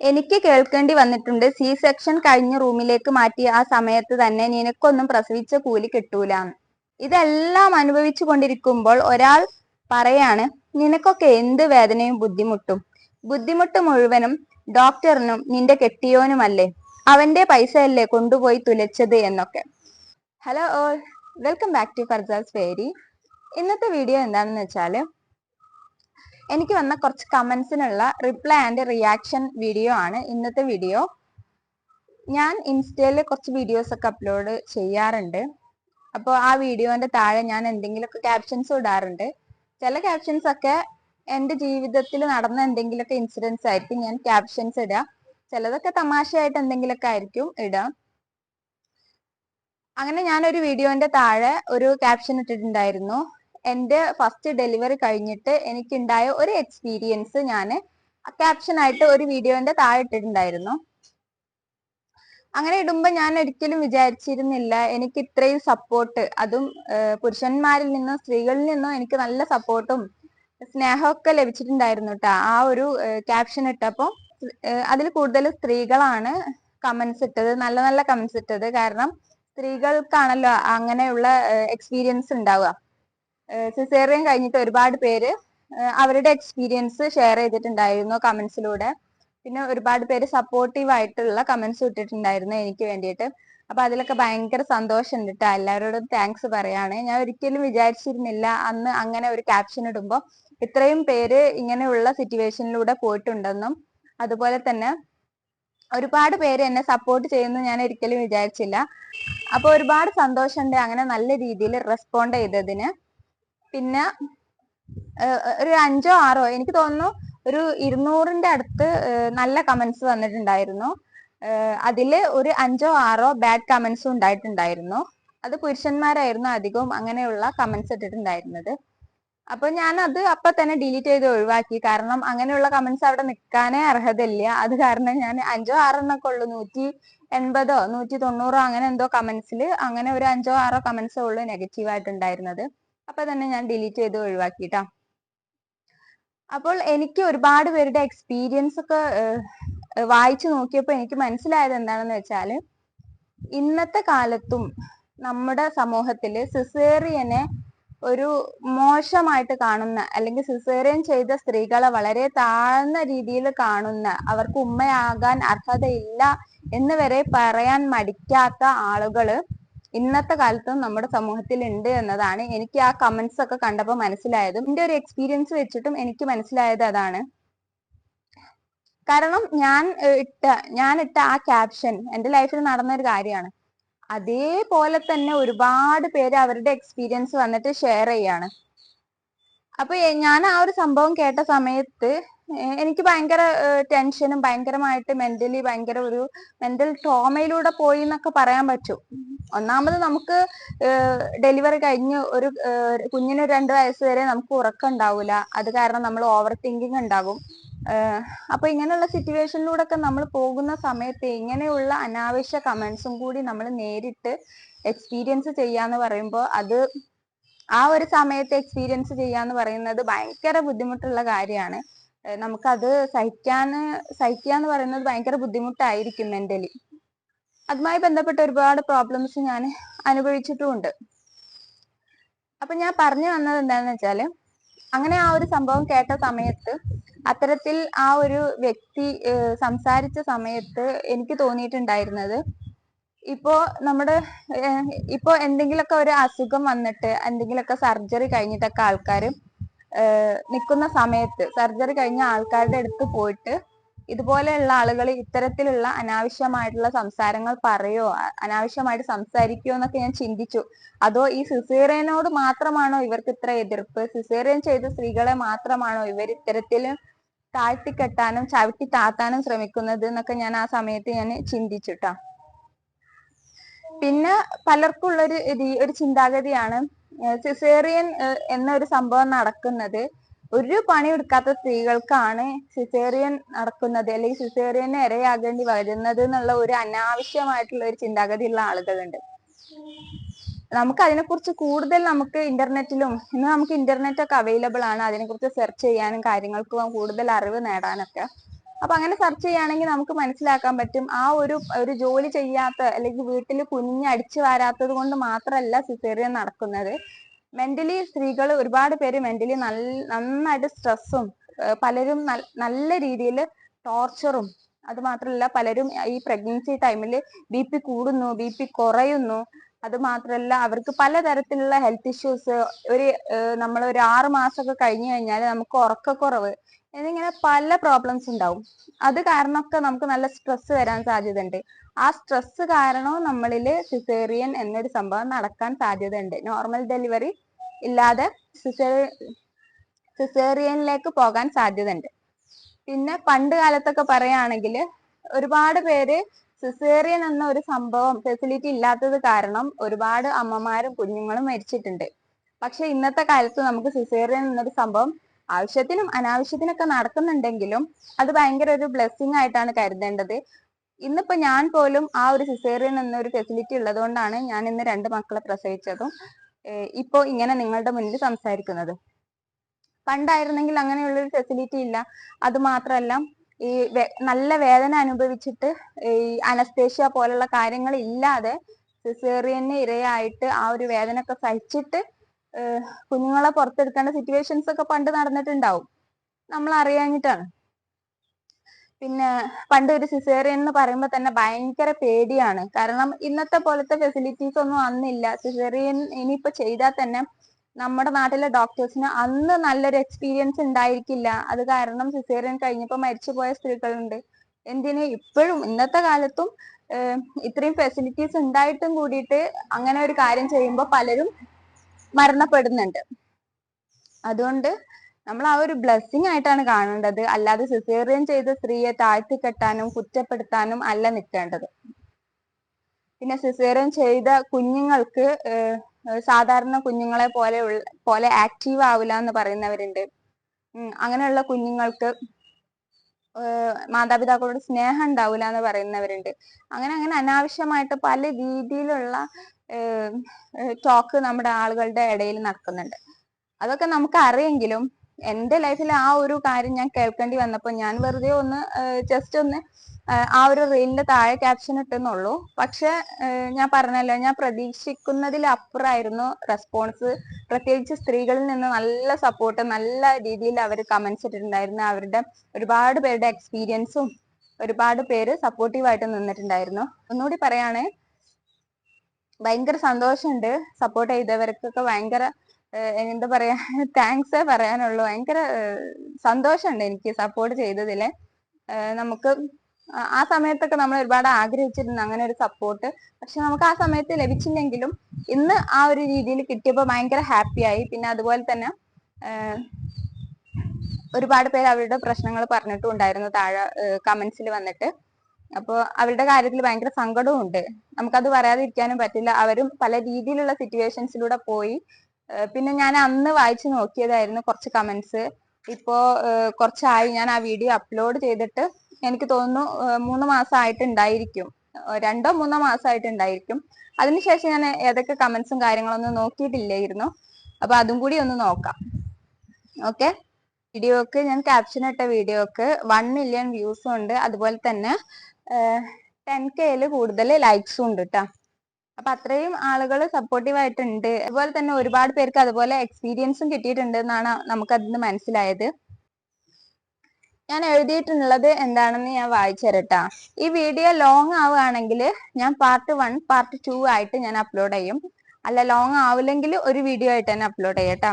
എനിക്ക് കേൾക്കേണ്ടി വന്നിട്ടുണ്ട്. സി സെക്ഷൻ കഴിഞ്ഞ റൂമിലേക്ക് മാറ്റി ആ സമയത്ത് തന്നെ നിനക്കൊന്നും പ്രസവിച്ച കൂലി കിട്ടൂലാന്ന് ഇതെല്ലാം അനുഭവിച്ചു കൊണ്ടിരിക്കുമ്പോൾ ഒരാൾ പറയാണ് നിനക്കൊക്കെ എന്ത് വേദനയും ബുദ്ധിമുട്ടും? ബുദ്ധിമുട്ട് മുഴുവനും ഡോക്ടറിനും നിന്റെ കെട്ടിയോനുമല്ലേ? അവന്റെ പൈസയല്ലേ കൊണ്ടുപോയി തുലച്ചത് എന്നൊക്കെ. Hello all welcome back to Farsas fairy ഇന്നത്തെ വീഡിയോ എന്താണെന്ന് വെച്ചാൽ എനിക്ക് വന്ന കുറച്ച് കമൻസിനുള്ള റിപ്ലൈ ആൻഡ് റിയാക്ഷൻ വീഡിയോ ആണ് ഇന്നത്തെ വീഡിയോ ഞാൻ ഇൻസ്റ്റയിൽ കുറച്ച് വീഡിയോസ് ഒക്കെ അപ്ലോഡ് ചെയ്യാറുണ്ട്. അപ്പോൾ ആ വീഡിയോന്റെ താഴെ ഞാൻ എന്തെങ്കിലുമൊക്കെ ക്യാപ്ഷൻസ് ഇടാറുണ്ട്. ചില ക്യാപ്ഷൻസ് ഒക്കെ എന്റെ ജീവിതത്തിൽ നടന്ന എന്തെങ്കിലുമൊക്കെ ഇൻസിഡൻസ് ആയിരിക്കും ഞാൻ ക്യാപ്ഷൻസ് ഇടുക. ചിലതൊക്കെ തമാശയായിട്ട് എന്തെങ്കിലുമൊക്കെ ആയിരിക്കും ഇടുക. അങ്ങനെ ഞാനൊരു വീഡിയോന്റെ താഴെ ഒരു ക്യാപ്ഷൻ ഇട്ടിട്ടുണ്ടായിരുന്നു. എന്റെ ഫസ്റ്റ് ഡെലിവറി കഴിഞ്ഞിട്ട് എനിക്കുണ്ടായ ഒരു എക്സ്പീരിയൻസ് ഞാൻ ക്യാപ്ഷൻ ആയിട്ട് ഒരു വീഡിയോന്റെ താഴെ ഇട്ടിട്ടുണ്ടായിരുന്നു. അങ്ങനെ ഇടുമ്പോൾ ഞാൻ ഒരിക്കലും വിചാരിച്ചിരുന്നില്ല എനിക്ക് ഇത്രയും സപ്പോർട്ട് അതും പുരുഷന്മാരിൽ നിന്നും സ്ത്രീകളിൽ നിന്നും എനിക്ക് നല്ല സപ്പോർട്ടും സ്നേഹമൊക്കെ ലഭിച്ചിട്ടുണ്ടായിരുന്നു കേട്ടോ ആ ഒരു ക്യാപ്ഷൻ ഇട്ടപ്പോൾ അതിൽ കൂടുതൽ സ്ത്രീകളാണ് കമന്റ്സ് ഇട്ടത് നല്ല നല്ല കമന്റ്സ് ഇട്ടത്. കാരണം സ്ത്രീകൾക്കാണല്ലോ അങ്ങനെയുള്ള എക്സ്പീരിയൻസ് ഉണ്ടാവുക. സിസേറിയൻ കഴിഞ്ഞിട്ട് ഒരുപാട് പേര് അവരുടെ എക്സ്പീരിയൻസ് ഷെയർ ചെയ്തിട്ടുണ്ടായിരുന്നു കമന്റ്സിലൂടെ പിന്നെ ഒരുപാട് പേര് സപ്പോർട്ടീവ് ആയിട്ടുള്ള കമന്റ്സ് ഇട്ടിട്ടുണ്ടായിരുന്നു എനിക്ക് വേണ്ടിയിട്ട്. അപ്പൊ അതിലൊക്കെ ഭയങ്കര സന്തോഷം ഉണ്ട് കേട്ടോ എല്ലാവരോടും താങ്ക്സ് പറയാണ്. ഞാൻ ഒരിക്കലും വിചാരിച്ചിരുന്നില്ല അന്ന് അങ്ങനെ ഒരു ക്യാപ്ഷൻ ഇടുമ്പോൾ ഇത്രയും പേര് ഇങ്ങനെയുള്ള സിറ്റുവേഷനിലൂടെ പോയിട്ടുണ്ടെന്നും അതുപോലെ തന്നെ ഒരുപാട് പേര് എന്നെ സപ്പോർട്ട് ചെയ്യുന്നു ഞാൻ ഒരിക്കലും വിചാരിച്ചില്ല. അപ്പൊ ഒരുപാട് സന്തോഷമുണ്ട് അങ്ങനെ നല്ല രീതിയിൽ റെസ്പോണ്ട് ചെയ്തതിന്. പിന്നെ ഒരു അഞ്ചോ ആറോ എനിക്ക് തോന്നുന്നു ഒരു ഇരുന്നൂറിന്റെ അടുത്ത് നല്ല കമന്റ്സ് വന്നിട്ടുണ്ടായിരുന്നു. അതിൽ ഒരു അഞ്ചോ ആറോ ബാഡ് കമന്റ്സും ഉണ്ടായിട്ടുണ്ടായിരുന്നു. അത് പുരുഷന്മാരായിരുന്നു അധികവും അങ്ങനെയുള്ള കമന്റ്സ് ഇട്ടിട്ടുണ്ടായിരുന്നത്. അപ്പൊ ഞാൻ അത് അപ്പൊ തന്നെ ഡിലീറ്റ് ചെയ്ത് ഒഴിവാക്കി. കാരണം അങ്ങനെയുള്ള കമന്റ്സ് അവിടെ നിൽക്കാനേ അർഹതയില്ല. അത് കാരണം ഞാൻ അഞ്ചോ ആറെണ്ണൊക്കെ ഉള്ളു നൂറ്റി എൺപതോ നൂറ്റി തൊണ്ണൂറോ അങ്ങനെ എന്തോ കമന്റ്സിൽ അങ്ങനെ ഒരു അഞ്ചോ ആറോ കമന്റ്സേ ഉള്ളു നെഗറ്റീവ് ആയിട്ടുണ്ടായിരുന്നത് അപ്പൊ തന്നെ ഞാൻ ഡിലീറ്റ് ചെയ്ത് ഒഴിവാക്കിട്ടാ. അപ്പോൾ എനിക്ക് ഒരുപാട് പേരുടെ എക്സ്പീരിയൻസ് ഒക്കെ വായിച്ചു നോക്കിയപ്പോൾ എനിക്ക് മനസ്സിലായത് എന്താണെന്ന് വെച്ചാൽ ഇന്നത്തെ കാലത്തും നമ്മുടെ സമൂഹത്തിൽ സിസേറിയനെ ഒരു മോശമായിട്ട് കാണുന്ന അല്ലെങ്കിൽ സിസേറിയൻ ചെയ്ത സ്ത്രീകളെ വളരെ താഴ്ന്ന രീതിയിൽ കാണുന്ന അവർക്ക് ഉമ്മയാകാൻ അർഹതയില്ല എന്ന് വരെ പറയാൻ മടിക്കാത്ത ആളുകൾ ഇന്നത്തെ കാലത്തും നമ്മുടെ സമൂഹത്തിൽ ഉണ്ട് എന്നതാണ് എനിക്ക് ആ കമന്റ്സ് ഒക്കെ കണ്ടപ്പോൾ മനസ്സിലായതും. എന്റെ ഒരു എക്സ്പീരിയൻസ് വെച്ചിട്ടും എനിക്ക് മനസ്സിലായത് അതാണ്. കാരണം ഞാൻ ഇട്ട ഞാൻ ഇട്ട ആ ക്യാപ്ഷൻ എന്റെ ലൈഫിൽ നടന്ന ഒരു കാര്യമാണ്. അതേപോലെ തന്നെ ഒരുപാട് പേര് അവരുടെ എക്സ്പീരിയൻസ് വന്നിട്ട് ഷെയർ ചെയ്യാണ്. അപ്പൊ ഞാൻ ആ ഒരു സംഭവം കേട്ട സമയത്ത് എനിക്ക് ഭയങ്കര ടെൻഷനും ഭയങ്കരമായിട്ട് മെന്റലി ഭയങ്കര ഒരു മെന്റൽ ട്രോമയിലൂടെ പോയി എന്നൊക്കെ പറയാൻ പറ്റും. ഒന്നാമത് നമുക്ക് ഡെലിവറി കഴിഞ്ഞ് ഒരു കുഞ്ഞിന് രണ്ട് വയസ്സ് വരെ നമുക്ക് ഉറക്കം ഉണ്ടാവില്ല അത് കാരണം നമ്മൾ ഓവർ തിങ്കിങ് ഉണ്ടാകും അപ്പൊ ഇങ്ങനെയുള്ള സിറ്റുവേഷനിലൂടെ ഒക്കെ നമ്മൾ പോകുന്ന സമയത്ത് ഇങ്ങനെയുള്ള അനാവശ്യ കമന്റ്സും കൂടി നമ്മൾ നേരിട്ട് എക്സ്പീരിയൻസ് ചെയ്യാന്ന് പറയുമ്പോൾ അത് ആ ഒരു സമയത്ത് എക്സ്പീരിയൻസ് ചെയ്യാന്ന് പറയുന്നത് ഭയങ്കര ബുദ്ധിമുട്ടുള്ള കാര്യമാണ്. നമുക്കത് സഹിക്കാന് സഹിക്കുക എന്ന് പറയുന്നത് ഭയങ്കര ബുദ്ധിമുട്ടായിരിക്കും മെന്റലി അതുമായി ബന്ധപ്പെട്ട ഒരുപാട് പ്രോബ്ലംസ് ഞാൻ അനുഭവിച്ചിട്ടുമുണ്ട്. അപ്പൊ ഞാൻ പറഞ്ഞു വന്നത് എന്താണെന്ന് വെച്ചാൽ അങ്ങനെ ആ ഒരു സംഭവം കേട്ട സമയത്ത് അത്തരത്തിൽ ആ ഒരു വ്യക്തി സംസാരിച്ച സമയത്ത് എനിക്ക് തോന്നിയിട്ടുണ്ടായിരുന്നത് ഇപ്പോ നമ്മുടെ ഇപ്പോ എന്തെങ്കിലുമൊക്കെ ഒരു അസുഖം വന്നിട്ട് എന്തെങ്കിലുമൊക്കെ സർജറി കഴിഞ്ഞിട്ടൊക്കെ ആൾക്കാർ നിൽക്കുന്ന സമയത്ത് സർജറി കഴിഞ്ഞ ആൾക്കാരുടെ അടുത്ത് പോയിട്ട് ഇതുപോലെയുള്ള ആളുകൾ ഇത്തരത്തിലുള്ള അനാവശ്യമായിട്ടുള്ള സംസാരങ്ങൾ പറയോ? അനാവശ്യമായിട്ട് സംസാരിക്കോ എന്നൊക്കെ ഞാൻ ചിന്തിച്ചു. അതോ ഈ സിസേറിയനോട് മാത്രമാണോ ഇവർക്ക് ഇത്ര എതിർപ്പ്? സിസേറിയൻ ചെയ്ത സ്ത്രീകളെ മാത്രമാണോ ഇവർ ഇത്തരത്തിൽ താഴ്ത്തിക്കെട്ടാനും ചവിട്ടി താത്താനും ശ്രമിക്കുന്നത് എന്നൊക്കെ ഞാൻ ആ സമയത്ത് ഞാൻ ചിന്തിച്ചിട്ടാ പിന്നെ പലർക്കുള്ളൊരു ഒരു ചിന്താഗതിയാണ് സിസേറിയൻ എന്നൊരു സംഭവം നടക്കുന്നത് ഒരു പണി എടുക്കാത്ത സ്ത്രീകൾക്കാണ് സിസേറിയൻ നടക്കുന്നത് അല്ലെങ്കിൽ സിസേറിയന് ഇരയാകേണ്ടി വരുന്നത് എന്നുള്ള ഒരു അനാവശ്യമായിട്ടുള്ള ഒരു ചിന്താഗതിയുള്ള ആളുകളുണ്ട്. നമുക്ക് അതിനെക്കുറിച്ച് കൂടുതൽ നമുക്ക് ഇന്റർനെറ്റിലും ഇന്ന് നമുക്ക് ഇന്റർനെറ്റ് ഒക്കെ അവൈലബിൾ ആണ്. അതിനെക്കുറിച്ച് സെർച്ച് ചെയ്യാനും കാര്യങ്ങൾക്കും കൂടുതൽ അറിവ് നേടാനൊക്കെ. അപ്പൊ അങ്ങനെ സെർച്ച് ചെയ്യുകയാണെങ്കിൽ നമുക്ക് മനസ്സിലാക്കാൻ പറ്റും. ആ ഒരു ഒരു ജോലി ചെയ്യാത്ത അല്ലെങ്കിൽ വീട്ടിൽ കുഞ്ഞ് അടിച്ചു വാരാത്തത് കൊണ്ട് മാത്രമല്ല സിസേറിയൻ നടക്കുന്നത്. മെന്റലി സ്ത്രീകൾ ഒരുപാട് പേര് മെന്റലി നല്ല നന്നായിട്ട് സ്ട്രെസ്സും പലരും നല്ല രീതിയിൽ ടോർച്ചറും അത് മാത്രമല്ല പലരും ഈ പ്രഗ്നൻസി ടൈമിൽ ബി പി കൂടുന്നു ബി പി കുറയുന്നു. അത് മാത്രമല്ല അവർക്ക് പലതരത്തിലുള്ള ഹെൽത്ത് ഇഷ്യൂസ് ഒരു നമ്മൾ ഒരു ആറ് മാസമൊക്കെ കഴിഞ്ഞു കഴിഞ്ഞാൽ നമുക്ക് ഉറക്കക്കുറവ് എന്നിങ്ങനെ പല പ്രോബ്ലംസ് ഉണ്ടാവും. അത് കാരണമൊക്കെ നമുക്ക് നല്ല സ്ട്രെസ് വരാൻ സാധ്യതയുണ്ട്. ആ സ്ട്രെസ് കാരണവും നമ്മളിൽ സിസേറിയൻ എന്നൊരു സംഭവം നടക്കാൻ സാധ്യതയുണ്ട്. നോർമൽ ഡെലിവറി ഇല്ലാതെ സിസേറിയനിലേക്ക് പോകാൻ സാധ്യതയുണ്ട്. പിന്നെ പണ്ട് കാലത്തൊക്കെ പറയുകയാണെങ്കിൽ ഒരുപാട് പേര് സിസേറിയൻ എന്ന ഒരു സംഭവം ഫെസിലിറ്റി ഇല്ലാത്തത് കാരണം ഒരുപാട് അമ്മമാരും കുഞ്ഞുങ്ങളും മരിച്ചിട്ടുണ്ട്. പക്ഷെ ഇന്നത്തെ കാലത്ത് നമുക്ക് സിസേറിയൻ എന്നൊരു സംഭവം ആവശ്യത്തിനും അനാവശ്യത്തിനൊക്കെ നടക്കുന്നുണ്ടെങ്കിലും അത് ഭയങ്കര ഒരു ബ്ലെസ്സിങ് ആയിട്ടാണ് കരുതേണ്ടത്. ഇന്നിപ്പോ ഞാൻ പോലും ആ ഒരു സിസേറിയൻ എന്നൊരു ഫെസിലിറ്റി ഉള്ളതുകൊണ്ടാണ് ഞാൻ ഇന്ന് രണ്ട് മക്കളെ പ്രസവിച്ചതും ഇപ്പോ ഇങ്ങനെ നിങ്ങളുടെ മുന്നിൽ സംസാരിക്കുന്നത്. പണ്ടായിരുന്നെങ്കിൽ അങ്ങനെയുള്ള ഒരു ഫെസിലിറ്റി ഇല്ല. അത് മാത്രമല്ല ഈ നല്ല വേദന അനുഭവിച്ചിട്ട് ഈ അനസ്തേഷ്യ പോലുള്ള കാര്യങ്ങൾ ഇല്ലാതെ സിസേറിയന് ഇരയായിട്ട് ആ ഒരു വേദന ഒക്കെ സഹിച്ചിട്ട് കുഞ്ഞുങ്ങളെ പുറത്തെടുക്കേണ്ട സിറ്റുവേഷൻസ് ഒക്കെ പണ്ട് നടന്നിട്ടുണ്ടാവും. നമ്മൾ അറിയാഞ്ഞിട്ടാണ്. പിന്നെ പണ്ട് ഒരു സിസേറിയൻ എന്ന് പറയുമ്പോൾ തന്നെ ഭയങ്കര പേടിയാണ്. കാരണം ഇന്നത്തെ പോലത്തെ ഫെസിലിറ്റീസ് ഒന്നും അന്നില്ല. സിസേറിയൻ ഇനിയിപ്പോ ചെയ്താൽ തന്നെ നമ്മുടെ നാട്ടിലെ ഡോക്ടേഴ്സിന് അന്ന് നല്ലൊരു എക്സ്പീരിയൻസ് ഉണ്ടായിരിക്കില്ല. അത് കാരണം സിസേറിയൻ കഴിഞ്ഞപ്പോൾ മരിച്ചുപോയ സ്ത്രീകളുണ്ട്. എന്തിന്? ഇപ്പോഴും ഇന്നത്തെ കാലത്തും ഇത്രയും ഫെസിലിറ്റീസ് ഉണ്ടായിട്ടും കൂടിയിട്ട് അങ്ങനെ ഒരു കാര്യം ചെയ്യുമ്പോൾ പലരും മരണപ്പെടുന്നുണ്ട്. അതുകൊണ്ട് നമ്മൾ ആ ഒരു ബ്ലെസ്സിങ് ആയിട്ടാണ് കാണേണ്ടത്. അല്ലാതെ സിസേറിയൻ ചെയ്ത സ്ത്രീയെ താഴ്ത്തി കെട്ടാനും കുറ്റപ്പെടുത്താനും അല്ല നിൽക്കേണ്ടത്. പിന്നെ സിസേറിയൻ ചെയ്ത കുഞ്ഞുങ്ങൾക്ക് സാധാരണ കുഞ്ഞുങ്ങളെ പോലെ പോലെ ആക്റ്റീവ് ആവില്ല എന്ന് പറയുന്നവരുണ്ട്. അങ്ങനെയുള്ള കുഞ്ഞുങ്ങൾക്ക് മാതാപിതാക്കളോട് സ്നേഹം ഉണ്ടാവില്ല എന്ന് പറയുന്നവരുണ്ട്. അങ്ങനെ അങ്ങനെ അനാവശ്യമായിട്ട് പല രീതിയിലുള്ള ടോക്ക് നമ്മുടെ ആളുകളുടെ ഇടയിൽ നടക്കുന്നുണ്ട്. അതൊക്കെ നമുക്ക് അറിയെങ്കിലും എന്റെ ലൈഫിൽ ആ ഒരു കാര്യം ഞാൻ കേൾക്കേണ്ടി വന്നപ്പോൾ ഞാൻ വെറുതെ ഒന്ന് ജസ്റ്റ് ഒന്ന് ആ ഒരു റീലിന്റെ താഴെ ക്യാപ്ഷൻ ഇട്ടെന്നുള്ളൂ. പക്ഷെ ഞാൻ പറഞ്ഞല്ലോ ഞാൻ പ്രതീക്ഷിക്കുന്നതിലപ്പുറമായിരുന്നു റെസ്പോൺസ് പ്രത്യേകിച്ച് സ്ത്രീകളിൽ നിന്ന് നല്ല സപ്പോർട്ട് നല്ല രീതിയിൽ അവർ കമന്റ്സ് ഇട്ടിട്ടുണ്ടായിരുന്നു. അവരുടെ ഒരുപാട് പേരുടെ എക്സ്പീരിയൻസും ഒരുപാട് പേര് സപ്പോർട്ടീവായിട്ട് നിന്നിട്ടുണ്ടായിരുന്നു. ഒന്നുകൂടി പറയാണ് ഭയങ്കര സന്തോഷമുണ്ട്. സപ്പോർട്ട് ചെയ്തവർക്കൊക്കെ ഭയങ്കര എന്താ പറയാ താങ്ക്സ് പറയാനുള്ളൂ. ഭയങ്കര സന്തോഷമുണ്ട് എനിക്ക് സപ്പോർട്ട് ചെയ്തതിൽ. നമുക്ക് ആ സമയത്തൊക്കെ നമ്മൾ ഒരുപാട് ആഗ്രഹിച്ചിരുന്നു അങ്ങനെ ഒരു സപ്പോർട്ട് പക്ഷെ നമുക്ക് ആ സമയത്ത് ലഭിച്ചില്ലെങ്കിലും ഇന്ന് ആ ഒരു രീതിയിൽ കിട്ടിയപ്പോൾ ഭയങ്കര ഹാപ്പിയായി പിന്നെ അതുപോലെ തന്നെ ഒരുപാട് പേര് അവരുടെ പ്രശ്നങ്ങൾ പറഞ്ഞിട്ടും ഉണ്ടായിരുന്നു താഴെ കമന്റ്സിൽ വന്നിട്ട്. അപ്പോൾ അവരുടെ കാര്യത്തിൽ ഭയങ്കര സങ്കടവും ഉണ്ട് നമുക്കത് പറയാതിരിക്കാനും പറ്റില്ല. അവരും പല രീതിയിലുള്ള സിറ്റുവേഷൻസിലൂടെ പോയി. പിന്നെ ഞാൻ അന്ന് വായിച്ചു നോക്കിയതായിരുന്നു കുറച്ച് കമന്റ്സ് ഇപ്പോ കുറച്ചായി. ഞാൻ ആ വീഡിയോ അപ്ലോഡ് ചെയ്തിട്ട് എനിക്ക് തോന്നുന്നു മൂന്ന് മാസമായിട്ടുണ്ടായിരിക്കും. രണ്ടോ മൂന്നോ മാസമായിട്ടുണ്ടായിരിക്കും. അതിനുശേഷം ഞാൻ ഏതൊക്കെ കമന്റ്സും കാര്യങ്ങളൊന്നും നോക്കിയിട്ടില്ലായിരുന്നു. അപ്പൊ അതും കൂടി ഒന്ന് നോക്കാം. ഓക്കെ? വീഡിയോക്ക് ഞാൻ ക്യാപ്ഷൻ ഇട്ട വീഡിയോക്ക് വൺ മില്യൺ വ്യൂസും ഉണ്ട്. അതുപോലെ തന്നെ ടെൻ കെയിൽ കൂടുതൽ ലൈക്സും ഉണ്ട് കേട്ടോ അപ്പൊ അത്രയും ആളുകൾ സപ്പോർട്ടീവ് ആയിട്ടുണ്ട്. അതുപോലെ തന്നെ ഒരുപാട് പേർക്ക് അതുപോലെ എക്സ്പീരിയൻസും കിട്ടിയിട്ടുണ്ട് എന്നാണ് നമുക്ക് അതിന് മനസ്സിലായത്. ഞാൻ എഴുതിയിട്ടുള്ളത് എന്താണെന്ന് ഞാൻ വായിച്ചരട്ടാ. ഈ വീഡിയോ ലോങ് ആവുകയാണെങ്കിൽ ഞാൻ പാർട്ട് വൺ പാർട്ട് ടു ആയിട്ട് ഞാൻ അപ്ലോഡ് ചെയ്യും. അല്ല ലോങ് ആവില്ലെങ്കിൽ ഒരു വീഡിയോ ആയിട്ട് തന്നെ അപ്ലോഡ് ചെയ്യട്ടാ.